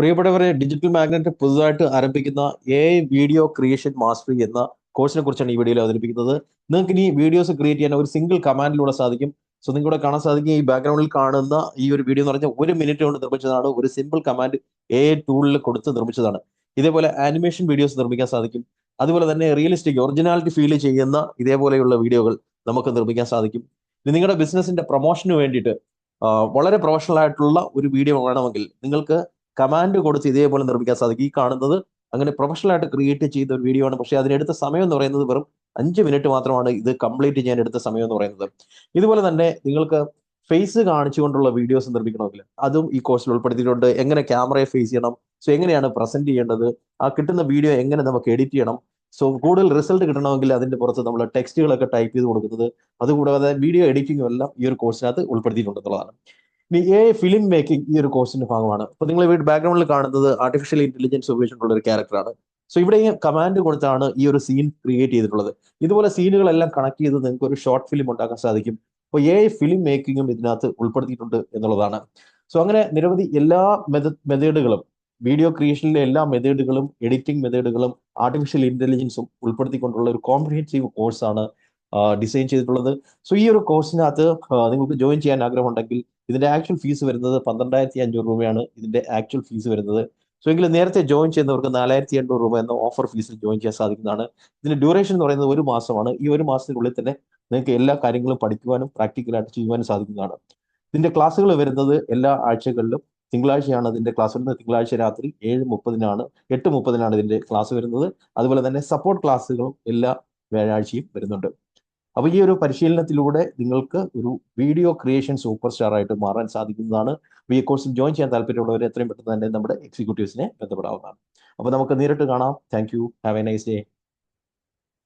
പ്രിയപ്പെട്ടവരെ digital magnet പുതുതായിട്ട് ആരംഭിക്കുന്ന എ വീഡിയോ ക്രിയേഷൻ മാസ്റ്ററി എന്ന കോഴ്സിനെ കുറിച്ചാണ് ഈ വീഡിയോയിൽ അവതരിപ്പിക്കുന്നത്. നിങ്ങൾക്ക് ഇനി വീഡിയോസ് ക്രിയേറ്റ് ചെയ്യാൻ ഒരു സിംഗിൾ കമാൻഡിലൂടെ സാധിക്കും. സോ നിങ്ങളുടെ കാണാൻ സാധിക്കും ഈ ബാക്ക്ഗ്രൗണ്ടിൽ കാണുന്ന ഈ ഒരു വീഡിയോ എന്ന് പറഞ്ഞാൽ ഒരു മിനിറ്റ് കൊണ്ട് നിർമ്മിച്ചതാണ്. ഒരു സിമ്പിൾ കമാൻഡ് എ ടൂളിൽ കൊടുത്ത് നിർമ്മിച്ചതാണ്. ഇതേപോലെ ആനിമേഷൻ വീഡിയോസ് നിർമ്മിക്കാൻ സാധിക്കും. അതുപോലെ തന്നെ റിയലിസ്റ്റിക് ഒറിജിനാലിറ്റി ഫീൽ ചെയ്യുന്ന ഇതേപോലെയുള്ള വീഡിയോകൾ നമുക്ക് നിർമ്മിക്കാൻ സാധിക്കും. നിങ്ങളുടെ ബിസിനസിന്റെ പ്രൊമോഷന് വേണ്ടിയിട്ട് വളരെ പ്രൊഫഷണൽ ആയിട്ടുള്ള ഒരു വീഡിയോ വേണമെങ്കിൽ നിങ്ങൾക്ക് കമാൻഡ് കൊടുത്ത് ഇതേപോലെ നിർമ്മിക്കാൻ സാധിക്കും. ഈ കാണുന്നത് അങ്ങനെ പ്രൊഫഷണൽ ആയിട്ട് ക്രിയേറ്റ് ചെയ്ത ഒരു വീഡിയോ ആണ്. പക്ഷേ അതിനെടുത്ത സമയം എന്ന് പറയുന്നത് വെറും അഞ്ച് മിനിറ്റ് മാത്രമാണ് ഇത് കംപ്ലീറ്റ് ചെയ്യാൻ എടുത്ത സമയം എന്ന് പറയുന്നത്. ഇതുപോലെ തന്നെ നിങ്ങൾക്ക് ഫേസ് കാണിച്ചുകൊണ്ടുള്ള വീഡിയോസ് നിർമ്മിക്കണമെങ്കിൽ അതും ഈ കോഴ്സിൽ ഉൾപ്പെടുത്തിയിട്ടുണ്ട്. എങ്ങനെ ക്യാമറയെ ഫേസ് ചെയ്യണം? സോ എങ്ങനെയാണ് പ്രസന്റ് ചെയ്യേണ്ടത്? ആ കിട്ടുന്ന വീഡിയോ എങ്ങനെ നമുക്ക് എഡിറ്റ് ചെയ്യണം? സോ കൂടുതൽ റിസൾട്ട് കിട്ടണമെങ്കിൽ അതിന്റെ പുറത്ത് നമ്മൾ ടെക്സ്റ്റുകളൊക്കെ ടൈപ്പ് ചെയ്ത് കൊടുക്കുന്നത്. അതുകൂടാതെ വീഡിയോ എഡിറ്റിംഗും എല്ലാം ഈ ഒരു കോഴ്സിനകത്ത് ഉൾപ്പെടുത്തിയിട്ടുണ്ടെന്നുള്ളതാണ്. ഇനി എ ഫിലിം മേക്കിംഗ് ഈ ഒരു കോഴ്സിന്റെ ഭാഗമാണ്. അപ്പൊ നിങ്ങൾ ഇവിടെ ബാക്ക്ഗ്രൗണ്ടിൽ കാണുന്നത് ആർട്ടിഫിഷ്യൽ ഇന്റലിജൻസ് ഉപയോഗിച്ചിട്ടുള്ള ഒരു ക്യാരക്ടറാണ് സോ ഇവിടെ ഈ കമാൻഡ് കൊടുത്താണ് ഈ ഒരു സീൻ ക്രിയേറ്റ് ചെയ്തിട്ടുള്ളത്. ഇതുപോലെ സീനുകളെല്ലാം കണക്ട് ചെയ്ത് നിങ്ങൾക്ക് ഒരു ഷോർട്ട് ഫിലിം ഉണ്ടാക്കാൻ സാധിക്കും. അപ്പോൾ എ ഫിലിം മേക്കിങ്ങും ഇതിനകത്ത് ഉൾപ്പെടുത്തിയിട്ടുണ്ട് എന്നുള്ളതാണ്. സോ അങ്ങനെ നിരവധി എല്ലാ മെത്തേഡുകളും വീഡിയോ ക്രിയേഷനിലെ എല്ലാ മെത്തേഡുകളും എഡിറ്റിംഗ് മെത്തേഡുകളും ആർട്ടിഫിഷ്യൽ ഇന്റലിജൻസും ഉൾപ്പെടുത്തിക്കൊണ്ടുള്ള ഒരു കോംപ്രിഹെൻസീവ് കോഴ്സാണ് ഡിസൈൻ ചെയ്തിട്ടുള്ളത്. സോ ഈ ഒരു കോഴ്സിനകത്ത് നിങ്ങൾക്ക് ജോയിൻ ചെയ്യാൻ ആഗ്രഹമുണ്ടെങ്കിൽ ഇതിന്റെ ആക്ച്വൽ ഫീസ് വരുന്നത് പന്ത്രണ്ടായിരത്തി അഞ്ഞൂറ് രൂപയാണ് ഇതിന്റെ ആക്ച്വൽ ഫീസ് വരുന്നത്. സോ എങ്കിൽ നേരത്തെ ജോയിൻ ചെയ്യുന്നവർക്ക് നാലായിരത്തി എണ്ണൂറ് രൂപ എന്ന ഓഫർ ഫീസിൽ ജോയിൻ ചെയ്യാൻ സാധിക്കുന്നതാണ്. ഇതിന്റെ ഡ്യൂറേഷൻ എന്ന് പറയുന്നത് ഒരു മാസമാണ്. ഈ ഒരു മാസത്തിനുള്ളിൽ തന്നെ നിങ്ങൾക്ക് എല്ലാ കാര്യങ്ങളും പഠിക്കുവാനും പ്രാക്ടിക്കലായിട്ട് ചെയ്യുവാനും സാധിക്കുന്നതാണ്. ഇതിന്റെ ക്ലാസ്സുകൾ വരുന്നത് എല്ലാ ആഴ്ചകളിലും തിങ്കളാഴ്ചയാണ് അതിന്റെ ക്ലാസ് വരുന്നത്. തിങ്കളാഴ്ച രാത്രി ഏഴ് മുപ്പതിനാണ് എട്ട് മുപ്പതിനാണ് ഇതിന്റെ ക്ലാസ് വരുന്നത്. അതുപോലെ തന്നെ സപ്പോർട്ട് ക്ലാസ്സുകളും എല്ലാ വ്യാഴാഴ്ചയും വരുന്നുണ്ട്. അപ്പൊ ഈ ഒരു പരിശീലനത്തിലൂടെ നിങ്ങൾക്ക് ഒരു വീഡിയോ ക്രിയേഷൻ സൂപ്പർ സ്റ്റാർ ആയിട്ട് മാറാൻ സാധിക്കുന്നതാണ്. അപ്പൊ ഈ കോഴ്സിൽ ജോയിൻ ചെയ്യാൻ താല്പര്യമുള്ളവർ എത്രയും പെട്ടെന്ന് തന്നെ നമ്മുടെ എക്സിക്യൂട്ടീവ്സിനെ ബന്ധപ്പെടാവുന്നതാണ്. അപ്പോൾ നമുക്ക് നേരിട്ട് കാണാം. Thank you have a nice day